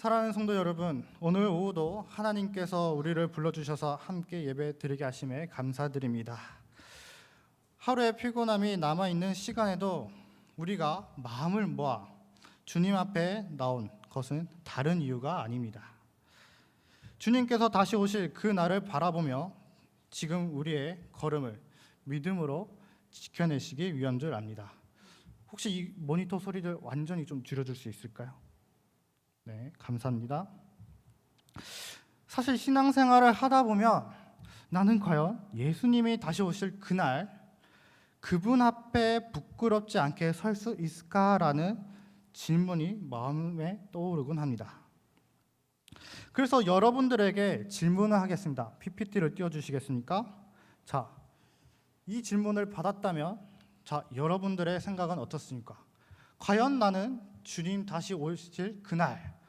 사랑하는 성도 여러분, 오늘 오후도 하나님께서 우리를 불러주셔서 함께 예배 드리게 하심에 감사드립니다. 하루의 피곤함이 남아있는 시간에도 우리가 마음을 모아 주님 앞에 나온 것은 다른 이유가 아닙니다. 주님께서 다시 오실 그 날을 바라보며 지금 우리의 걸음을 믿음으로 지켜내시기 위한 줄 압니다. 혹시 이 모니터 소리를 완전히 좀 줄여줄 수 있을까요? 네, 감사합니다. 사실 신앙생활을 하다 보면 나는 과연 예수님이 다시 오실 그날 그분 앞에 부끄럽지 않게 설 수 있을까라는 질문이 마음에 떠오르곤 합니다. 그래서 여러분들에게 질문을 하겠습니다. PPT를 띄워주시겠습니까? 자, 이 질문을 받았다면, 자, 여러분들의 생각은 어떻습니까? 과연 나는 주님 다시 오실 그날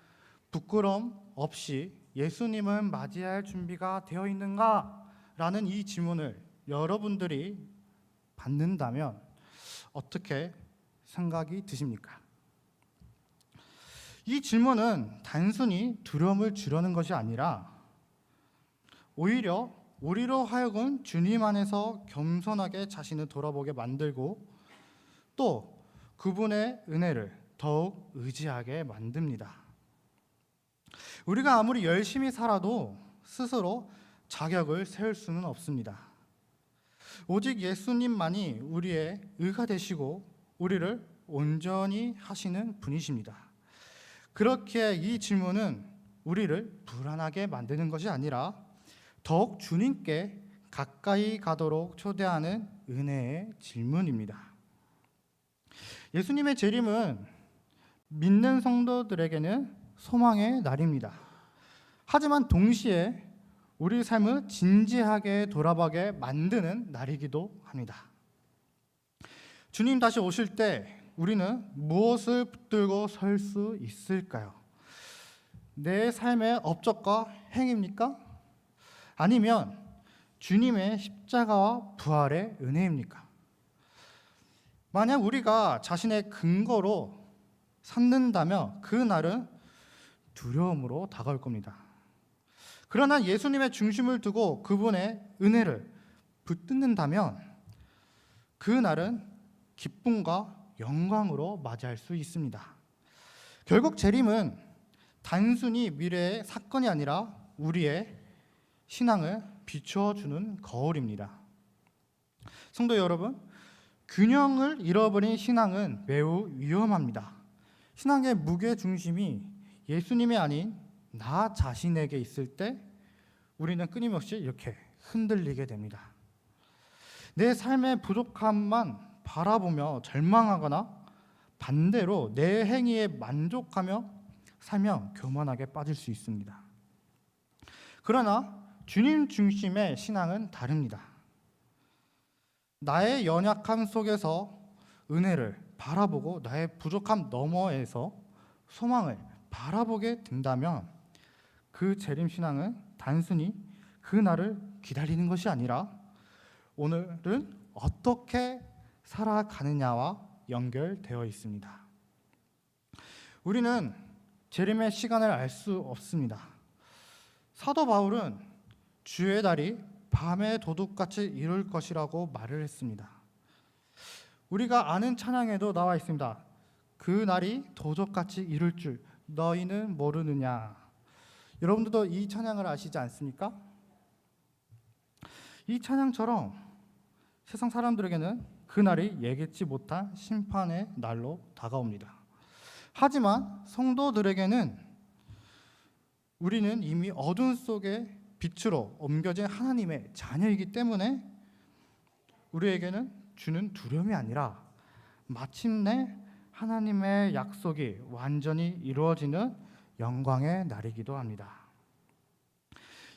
부끄럼 없이 예수님을 맞이할 준비가 되어 있는가? 라는 이 질문을 여러분들이 받는다면 어떻게 생각이 드십니까? 이 질문은 단순히 두려움을 주려는 것이 아니라 오히려 우리로 하여금 주님 안에서 겸손하게 자신을 돌아보게 만들고 또 그분의 은혜를 더욱 의지하게 만듭니다. 우리가 아무리 열심히 살아도 스스로 자격을 세울 수는 없습니다. 오직 예수님만이 우리의 의가 되시고 우리를 온전히 하시는 분이십니다. 그렇게 이 질문은 우리를 불안하게 만드는 것이 아니라 더욱 주님께 가까이 가도록 초대하는 은혜의 질문입니다. 예수님의 재림은 믿는 성도들에게는 소망의 날입니다. 하지만 동시에 우리 삶을 진지하게 돌아보게 만드는 날이기도 합니다. 주님 다시 오실 때 우리는 무엇을 붙들고 설 수 있을까요? 내 삶의 업적과 행입니까? 아니면 주님의 십자가와 부활의 은혜입니까? 만약 우리가 자신의 근거로 삼는다면 그 날은 두려움으로 다가올 겁니다. 그러나 예수님의 중심을 두고 그분의 은혜를 붙든다면 그 날은 기쁨과 영광으로 맞이할 수 있습니다. 결국 재림은 단순히 미래의 사건이 아니라 우리의 신앙을 비추어주는 거울입니다. 성도 여러분, 균형을 잃어버린 신앙은 매우 위험합니다. 신앙의 무게 중심이 예수님이 아닌 나 자신에게 있을 때 우리는 끊임없이 이렇게 흔들리게 됩니다. 내 삶의 부족함만 바라보며 절망하거나 반대로 내 행위에 만족하며 살며 교만하게 빠질 수 있습니다. 그러나 주님 중심의 신앙은 다릅니다. 나의 연약함 속에서 은혜를 바라보고 나의 부족함 너머에서 소망을 바라보게 된다면 그 재림 신앙은 단순히 그 날을 기다리는 것이 아니라 오늘은 어떻게 살아가느냐와 연결되어 있습니다. 우리는 재림의 시간을 알 수 없습니다. 사도 바울은 주의 날이 밤의 도둑같이 이룰 것이라고 말을 했습니다. 우리가 아는 찬양에도 나와 있습니다. 그 날이 도적같이 이룰 줄 너희는 모르느냐. 여러분들도 이 찬양을 아시지 않습니까? 이 찬양처럼 세상 사람들에게는 그 날이 예기치 못한 심판의 날로 다가옵니다. 하지만 성도들에게는 우리는 이미 어둠 속에 빛으로 옮겨진 하나님의 자녀이기 때문에 우리에게는 주는 두려움이 아니라 마침내 하나님의 약속이 완전히 이루어지는 영광의 날이기도 합니다.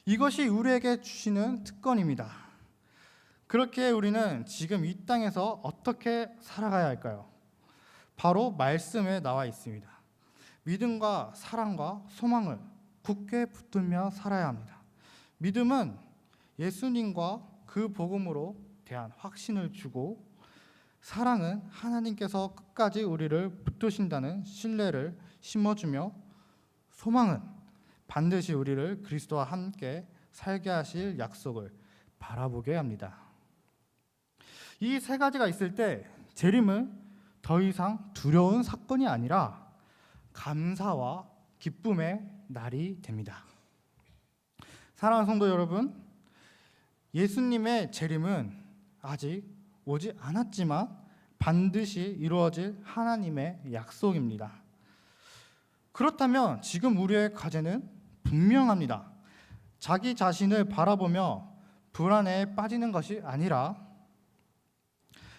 이것이 우리에게 주시는 특권입니다. 그렇게 우리는 지금 이 땅에서 어떻게 살아가야 할까요? 바로 말씀에 나와 있습니다. 믿음과 사랑과 소망을 굳게 붙들며 살아야 합니다. 믿음은 예수님과 그 복음으로 대한 확신을 주고 사랑은 하나님께서 끝까지 우리를 붙드신다는 신뢰를 심어주며 소망은 반드시 우리를 그리스도와 함께 살게 하실 약속을 바라보게 합니다. 이 세 가지가 있을 때 재림은 더 이상 두려운 사건이 아니라 감사와 기쁨의 날이 됩니다. 사랑하는 성도 여러분, 예수님의 재림은 아직 오지 않았지만 반드시 이루어질 하나님의 약속입니다. 그렇다면 지금 우리의 과제는 분명합니다. 자기 자신을 바라보며 불안에 빠지는 것이 아니라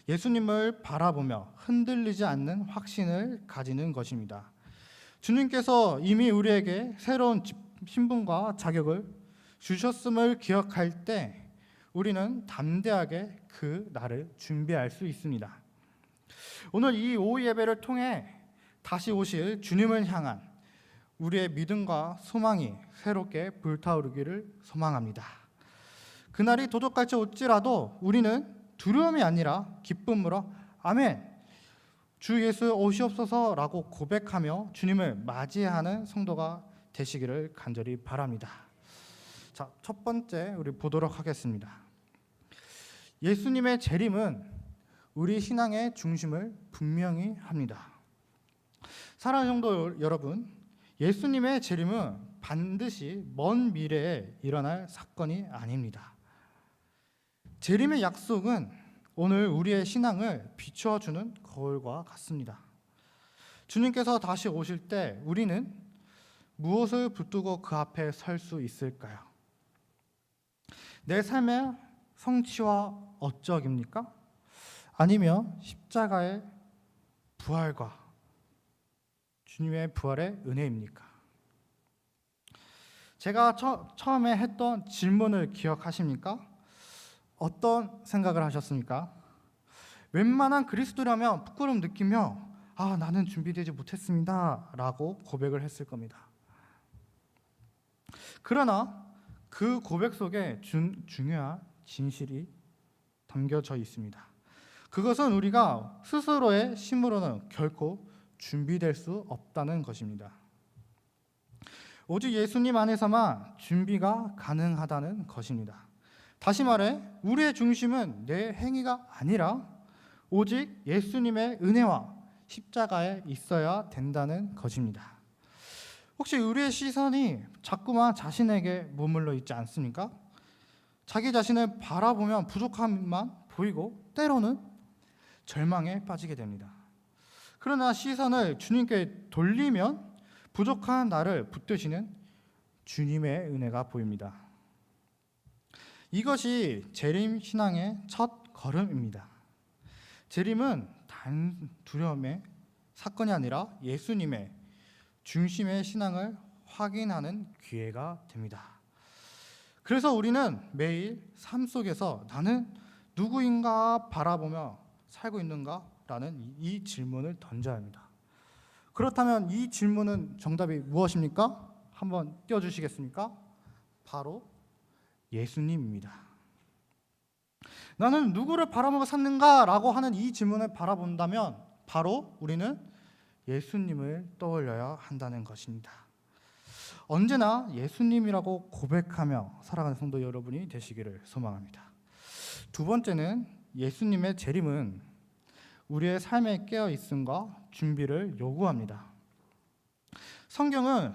예수님을 바라보며 흔들리지 않는 확신을 가지는 것입니다. 주님께서 이미 우리에게 새로운 집- 신분과 자격을 주셨음을 기억할 때 우리는 담대하게 그 날을 준비할 수 있습니다. 오늘 이 오후 예배를 통해 다시 오실 주님을 향한 우리의 믿음과 소망이 새롭게 불타오르기를 소망합니다. 그날이 도적같이 올지라도 우리는 두려움이 아니라 기쁨으로 아멘 주 예수 오시옵소서라고 고백하며 주님을 맞이하는 성도가 되시기를 간절히 바랍니다. 자, 첫 번째 우리 보도록 하겠습니다. 예수님의 재림은 우리 신앙의 중심을 분명히 합니다. 사랑하는 성도 여러분, 예수님의 재림은 반드시 먼 미래에 일어날 사건이 아닙니다. 재림의 약속은 오늘 우리의 신앙을 비추어주는 거울과 같습니다. 주님께서 다시 오실 때 우리는 무엇을 붙들고 그 앞에 설 수 있을까요? 내 삶의 성취와 업적입니까? 아니면 십자가의 부활과 주님의 부활의 은혜입니까? 제가 처, 처음에 했던 질문을 기억하십니까? 어떤 생각을 하셨습니까? 웬만한 그리스도라면 부끄러움 느끼며 아 나는 준비되지 못했습니다라고 고백을 했을 겁니다. 그러나 그 고백 속에 중, 중요한 진실이 담겨져 있습니다. 그것은 우리가 스스로의 힘으로는 결코 준비될 수 없다는 것입니다. 오직 예수님 안에서만 준비가 가능하다는 것입니다. 다시 말해 우리의 중심은 내 행위가 아니라 오직 예수님의 은혜와 십자가에 있어야 된다는 것입니다. 혹시 우리의 시선이 자꾸만 자신에게 머물러 있지 않습니까? 자기 자신을 바라보면 부족함만 보이고 때로는 절망에 빠지게 됩니다. 그러나 시선을 주님께 돌리면 부족한 나를 붙드시는 주님의 은혜가 보입니다. 이것이 재림 신앙의 첫 걸음입니다. 재림은 단 두려움의 사건이 아니라 예수님의 중심의 신앙을 확인하는 기회가 됩니다. 그래서 우리는 매일 삶 속에서 나는 누구인가 바라보며 살고 있는가라는 이 질문을 던져야 합니다. 그렇다면 이 질문은 정답이 무엇입니까? 한번 띄워 주시겠습니까? 바로 예수님입니다. 나는 누구를 바라보고 샀는가라고 하는 이 질문을 바라본다면 바로 우리는 예수님을 떠올려야 한다는 것입니다. 언제나 예수님이라고 고백하며 살아가는 성도 여러분이 되시기를 소망합니다. 두 번째는 예수님의 재림은 우리의 삶에 깨어 있음과 준비를 요구합니다. 성경은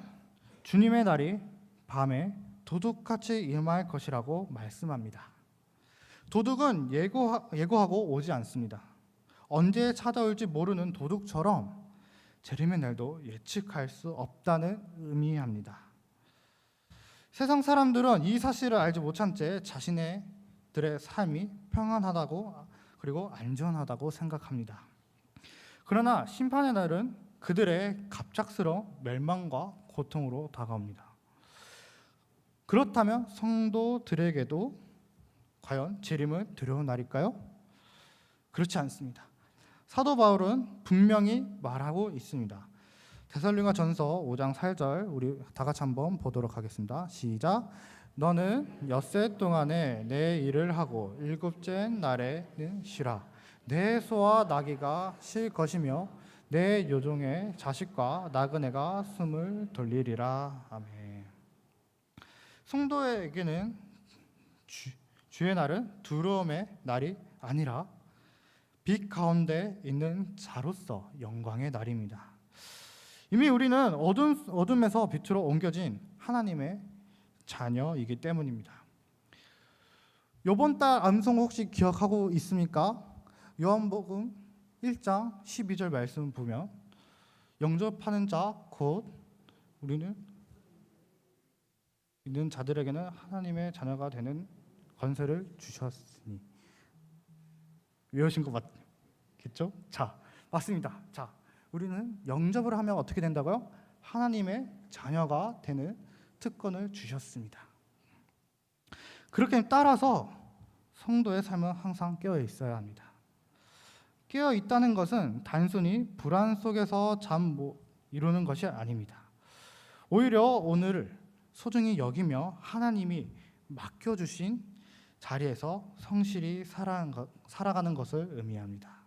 주님의 날이 밤에 도둑같이 임할 것이라고 말씀합니다. 도둑은 예고, 예고하고 오지 않습니다. 언제 찾아올지 모르는 도둑처럼 재림의 날도 예측할 수 없다는 의미합니다. 세상 사람들은 이 사실을 알지 못한 채 자신의 들의 삶이 평안하다고 그리고 안전하다고 생각합니다. 그러나 심판의 날은 그들의 갑작스러운 멸망과 고통으로 다가옵니다. 그렇다면 성도들에게도 과연 재림은 두려운 날일까요? 그렇지 않습니다. 사도 바울은 분명히 말하고 있습니다. 데살로니가 전서 5장 8절 우리 다 같이 한번 보도록 하겠습니다. 시작. 너는 엿새 동안에 내 일을 하고 일곱째 날에는 쉬라. 내 소와 나귀가 쉴 것이며 내 요종의 자식과 나그네가 숨을 돌리리라. 아멘. 성도에게는 주, 주의 날은 두려움의 날이 아니라 빛 가운데 있는 자로서 영광의 날입니다. 이미 우리는 어둠, 어둠에서 빛으로 옮겨진 하나님의 자녀이기 때문입니다. 이번 달 암송 혹시 기억하고 있습니까? 요한복음 1장 12절 말씀 보면 영접하는 자 곧 우리는 있는 자들에게는 하나님의 자녀가 되는 권세를 주셨으니 외우신 거 맞겠죠? 자, 맞습니다. 자, 우리는 영접을 하면 어떻게 된다고요? 하나님의 자녀가 되는 특권을 주셨습니다. 그렇게 따라서 성도의 삶은 항상 깨어 있어야 합니다. 깨어 있다는 것은 단순히 불안 속에서 잠 이루는 것이 아닙니다. 오히려 오늘을 소중히 여기며 하나님이 맡겨주신 자리에서 성실히 살아가는 것을 의미합니다.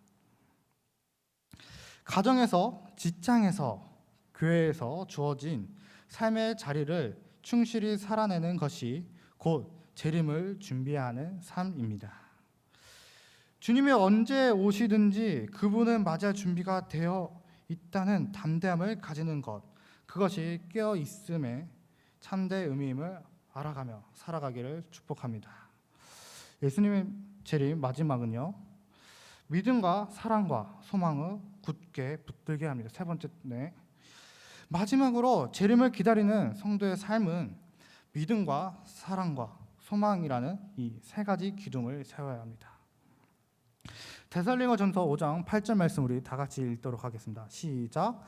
가정에서, 직장에서, 교회에서 주어진 삶의 자리를 충실히 살아내는 것이 곧 재림을 준비하는 삶입니다. 주님이 언제 오시든지 그분을 맞이할 준비가 되어 있다는 담대함을 가지는 것, 그것이 깨어 있음의 참된 의미임을 알아가며 살아가기를 축복합니다. 예수님의 재림 마지막은요. 믿음과 사랑과 소망을 굳게 붙들게 합니다. 세 번째 네. 마지막으로 재림을 기다리는 성도의 삶은 믿음과 사랑과 소망이라는 이 세 가지 기둥을 세워야 합니다. 데살링어 전서 5장 8절 말씀 우리 다 같이 읽도록 하겠습니다. 시작.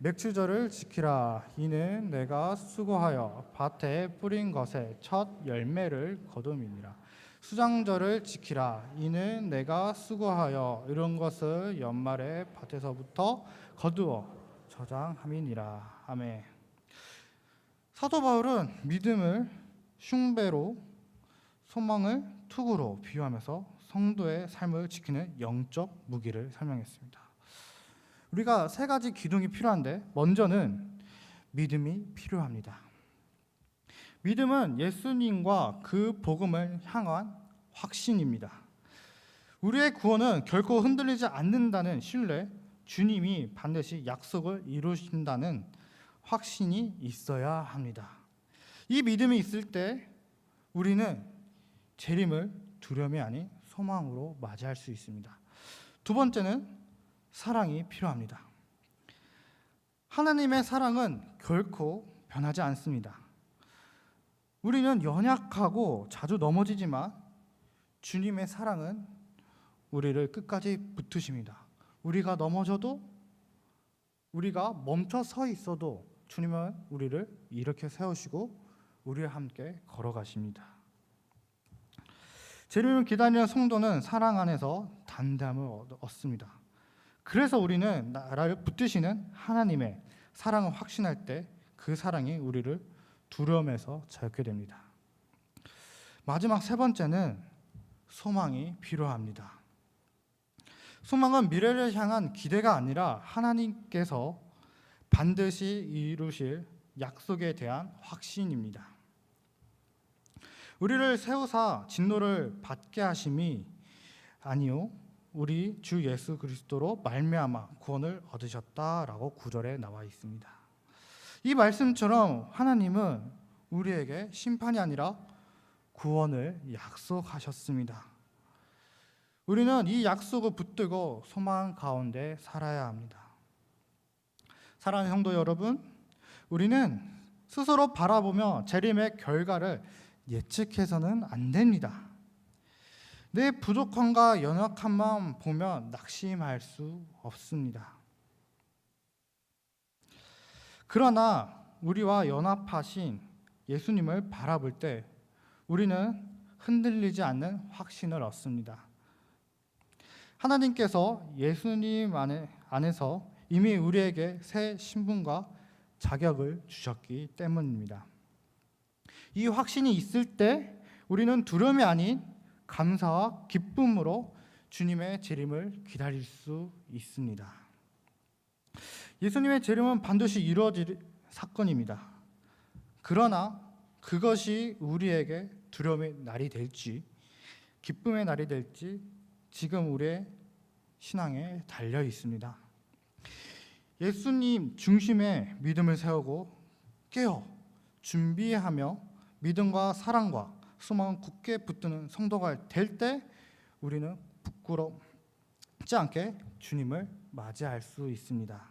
맥주절을 지키라. 이는 내가 수고하여 밭에 뿌린 것에 첫 열매를 거둠이니라. 수장절을 지키라. 이는 내가 수고하여 이런 것을 연말에 밭에서부터 거두어 저장함이니라. 아멘. 사도 바울은 믿음을 흉배로 소망을 투구로 비유하면서 성도의 삶을 지키는 영적 무기를 설명했습니다. 우리가 세 가지 기둥이 필요한데 먼저는 믿음이 필요합니다. 믿음은 예수님과 그 복음을 향한 확신입니다. 우리의 구원은 결코 흔들리지 않는다는 신뢰, 주님이 반드시 약속을 이루신다는 확신이 있어야 합니다. 이 믿음이 있을 때 우리는 재림을 두려움이 아닌 소망으로 맞이할 수 있습니다. 두 번째는 사랑이 필요합니다. 하나님의 사랑은 결코 변하지 않습니다. 우리는 연약하고 자주 넘어지지만 주님의 사랑은 우리를 끝까지 붙으십니다. 우리가 넘어져도 우리가 멈춰 서 있어도 주님은 우리를 이렇게 세우시고 우리와 함께 걸어가십니다. 재림을 기다리는 성도는 사랑 안에서 단담을 얻습니다. 그래서 우리는 나라를 붙드시는 하나님의 사랑을 확신할 때 그 사랑이 우리를 두려움에서 자유게 됩니다. 마지막 세 번째는 소망이 필요합니다. 소망은 미래를 향한 기대가 아니라 하나님께서 반드시 이루실 약속에 대한 확신입니다. 우리를 세우사 진노를 받게 하심이 아니요 우리 주 예수 그리스도로 말미암아 구원을 얻으셨다라고 구절에 나와 있습니다. 이 말씀처럼 하나님은 우리에게 심판이 아니라 구원을 약속하셨습니다. 우리는 이 약속을 붙들고 소망 가운데 살아야 합니다. 사랑하는 성도 여러분, 우리는 스스로 바라보며 재림의 결과를 예측해서는 안 됩니다. 내 부족함과 연약함만 보면 낙심할 수 없습니다. 그러나 우리와 연합하신 예수님을 바라볼 때 우리는 흔들리지 않는 확신을 얻습니다. 하나님께서 예수님 안에, 안에서 이미 우리에게 새 신분과 자격을 주셨기 때문입니다. 이 확신이 있을 때 우리는 두려움이 아닌 감사와 기쁨으로 주님의 재림을 기다릴 수 있습니다. 예수님의 재림은 반드시 이루어질 사건입니다. 그러나 그것이 우리에게 두려움의 날이 될지 기쁨의 날이 될지 지금 우리의 신앙에 달려 있습니다. 예수님 중심의 믿음을 세우고 깨어 준비하며 믿음과 사랑과 소망을 굳게 붙드는 성도가 될 때 우리는 부끄 럽지 않게 주님을 맞이할 수 있습니다.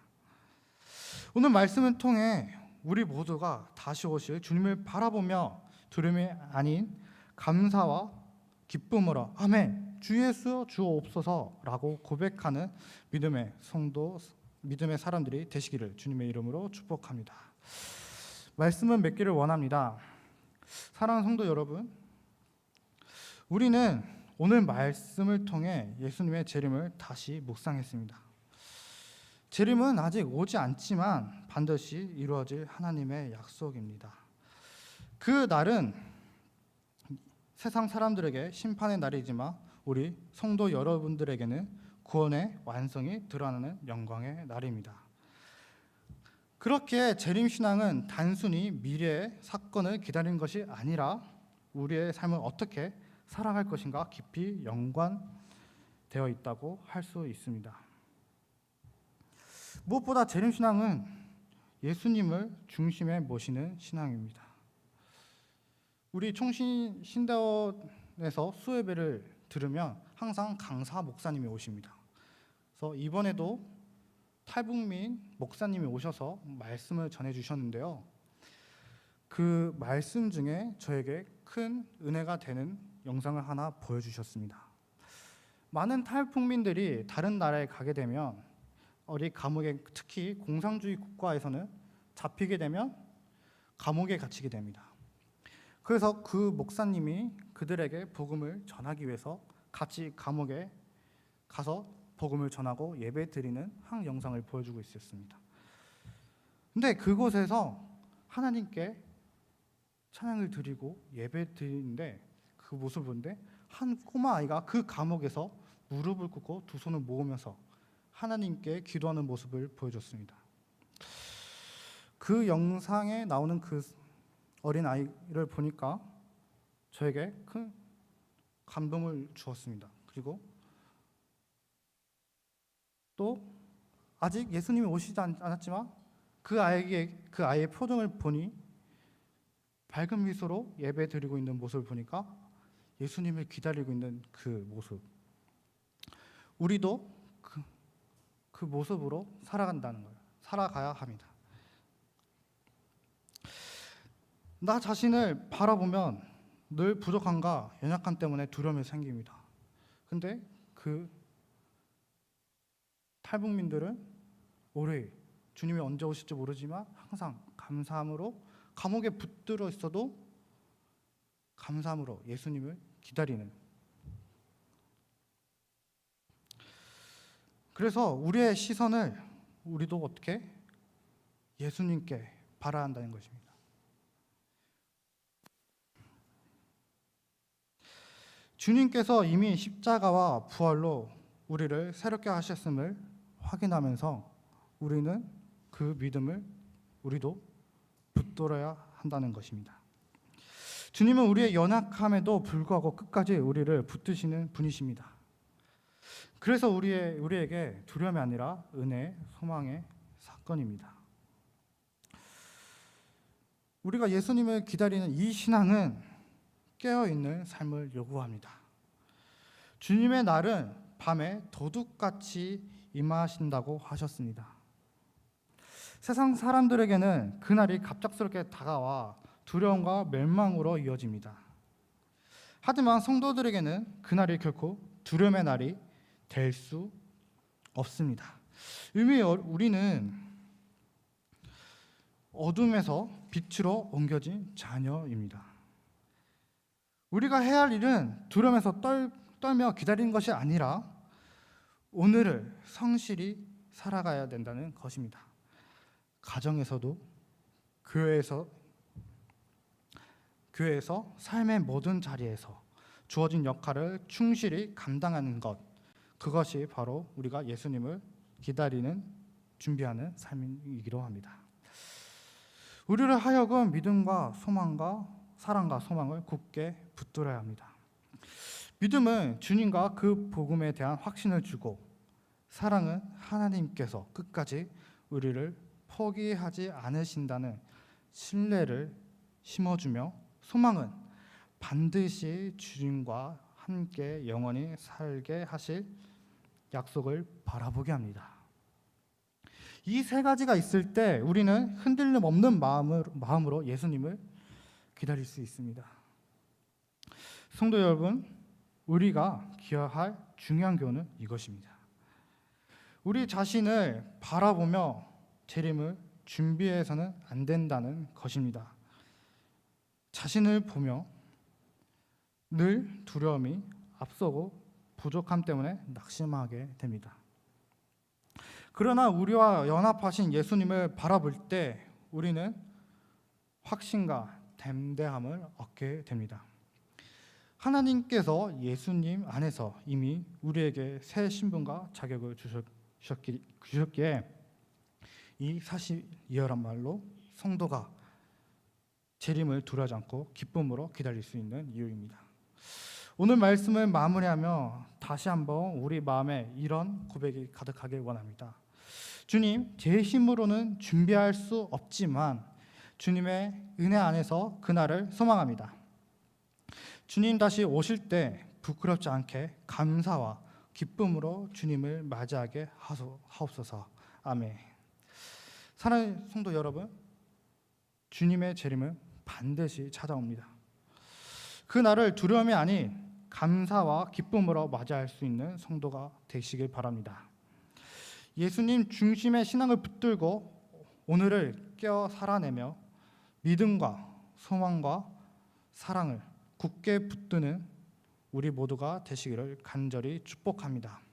오늘 말씀을 통해 우리 모두가 다시 오실 주님을 바라보며 두려움이 아닌 감사와 기쁨으로 아멘 주 예수 주옵소서라고 고백하는 믿음의 성도 믿음의 사람들이 되시기를 주님의 이름으로 축복합니다. 말씀은 맺기를 원합니다. 사랑하는 성도 여러분, 우리는 오늘 말씀을 통해 예수님의 재림을 다시 묵상했습니다. 재림은 아직 오지 않지만 반드시 이루어질 하나님의 약속입니다. 그 날은 세상 사람들에게 심판의 날이지만 우리 성도 여러분들에게는 구원의 완성이 드러나는 영광의 날입니다. 그렇게 재림 신앙은 단순히 미래의 사건을 기다리는 것이 아니라 우리의 삶을 어떻게 살아갈 것인가 깊이 연관되어 있다고 할 수 있습니다. 무엇보다 재림 신앙은 예수님을 중심에 모시는 신앙입니다. 우리 총신 신대원에서 수예배를 들으면 항상 강사 목사님이 오십니다. 그래서 이번에도 탈북민 목사님이 오셔서 말씀을 전해 주셨는데요. 그 말씀 중에 저에게 큰 은혜가 되는 영상을 하나 보여주셨습니다. 많은 탈북민들이 다른 나라에 가게 되면 어디 감옥에 특히 공산주의 국가에서는 잡히게 되면 감옥에 갇히게 됩니다. 그래서 그 목사님이 그들에게 복음을 전하기 위해서 같이 감옥에 가서 복음을 전하고 예배 드리는 한 영상을 보여주고 있었습니다. 근데 그곳에서 하나님께 찬양을 드리고 예배 드리는데 그 모습을 보는데 한 꼬마 아이가 그 감옥에서 무릎을 꿇고 두 손을 모으면서 하나님께 기도하는 모습을 보여줬습니다. 그 영상에 나오는 그 어린 아이를 보니까 저에게 큰 감동을 주었습니다. 그리고 또 아직 예수님이 오시지 않- 않았지만 그 아이에게 그 아이의 표정을 보니 밝은 미소로 예배 드리고 있는 모습을 보니까 예수님을 기다리고 있는 그 모습. 우리도 그, 그 모습으로 살아간다는 거예요. 살아가야 합니다. 나 자신을 바라보면 늘 부족함과 연약함 때문에 두려움이 생깁니다. 근데 그 탈북민들은 올해 주님이 언제 오실지 모르지만 항상 감사함으로 감옥에 붙들어 있어도 감사함으로 예수님을 기다리는 그래서 우리의 시선을 우리도 어떻게 예수님께 바라야 한다는 것입니다. 주님께서 이미 십자가와 부활로 우리를 새롭게 하셨음을 확인하면서 우리는 그 믿음을 우리도 붙들어야 한다는 것입니다. 주님은 우리의 연약함에도 불구하고 끝까지 우리를 붙드시는 분이십니다. 그래서 우리의 우리에게 두려움이 아니라 은혜, 소망의 사건입니다. 우리가 예수님을 기다리는 이 신앙은 깨어 있는 삶을 요구합니다. 주님의 날은 밤에 도둑같이 임하신다고 하셨습니다. 세상 사람들에게는 그날이 갑작스럽게 다가와 두려움과 멸망으로 이어집니다. 하지만 성도들에게는 그날이 결코 두려움의 날이 될 수 없습니다. 이미 어- 우리는 어둠에서 빛으로 옮겨진 자녀입니다. 우리가 해야 할 일은 두려움에서 떨, 떨며 기다리는 것이 아니라 오늘을 성실히 살아가야 된다는 것입니다. 가정에서도 교회에서 교회에서 삶의 모든 자리에서 주어진 역할을 충실히 감당하는 것 그것이 바로 우리가 예수님을 기다리는 준비하는 삶이기도 합니다. 우리를 하여금 믿음과 소망과 사랑과 소망을 굳게 붙들어야 합니다. 믿음은 주님과 그 복음에 대한 확신을 주고 사랑은 하나님께서 끝까지 우리를 포기하지 않으신다는 신뢰를 심어주며 소망은 반드시 주님과 함께 영원히 살게 하실 약속을 바라보게 합니다. 이 세 가지가 있을 때 우리는 흔들림 없는 마음으로, 예수님을 기다릴 수 있습니다. 성도 여러분, 우리가 기억할 중요한 교훈은 이것입니다. 우리 자신을 바라보며 재림을 준비해서는 안 된다는 것입니다. 자신을 보며 늘 두려움이 앞서고 부족함 때문에 낙심하게 됩니다. 그러나 우리와 연합하신 예수님을 바라볼 때 우리는 확신과 댐대함을 얻게 됩니다. 하나님께서 예수님 안에서 이미 우리에게 새 신분과 자격을 주셨기, 주셨기에 이 사실이어란 말로 성도가 재림을 두려워하지 않고 기쁨으로 기다릴 수 있는 이유입니다. 오늘 말씀을 마무리하며 다시 한번 우리 마음에 이런 고백이 가득하길 원합니다. 주님, 제 힘으로는 준비할 수 없지만 주님의 은혜 안에서 그날을 소망합니다. 주님 다시 오실 때 부끄럽지 않게 감사와 기쁨으로 주님을 맞이하게 하소- 하옵소서. 아멘. 사랑하는 성도 여러분, 주님의 재림은 반드시 찾아옵니다. 그 날을 두려움이 아닌 감사와 기쁨으로 맞이할 수 있는 성도가 되시길 바랍니다. 예수님 중심의 신앙을 붙들고 오늘을 깨어 살아내며 믿음과 소망과 사랑을 굳게 붙드는 우리 모두가 되시기를 간절히 축복합니다.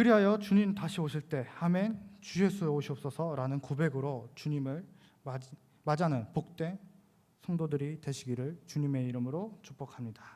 그리하여 주님 다시 오실 때 아멘 주 예수 오시옵소서라는 고백으로 주님을 맞- 맞이하는 복된 성도들이 되시기를 주님의 이름으로 축복합니다.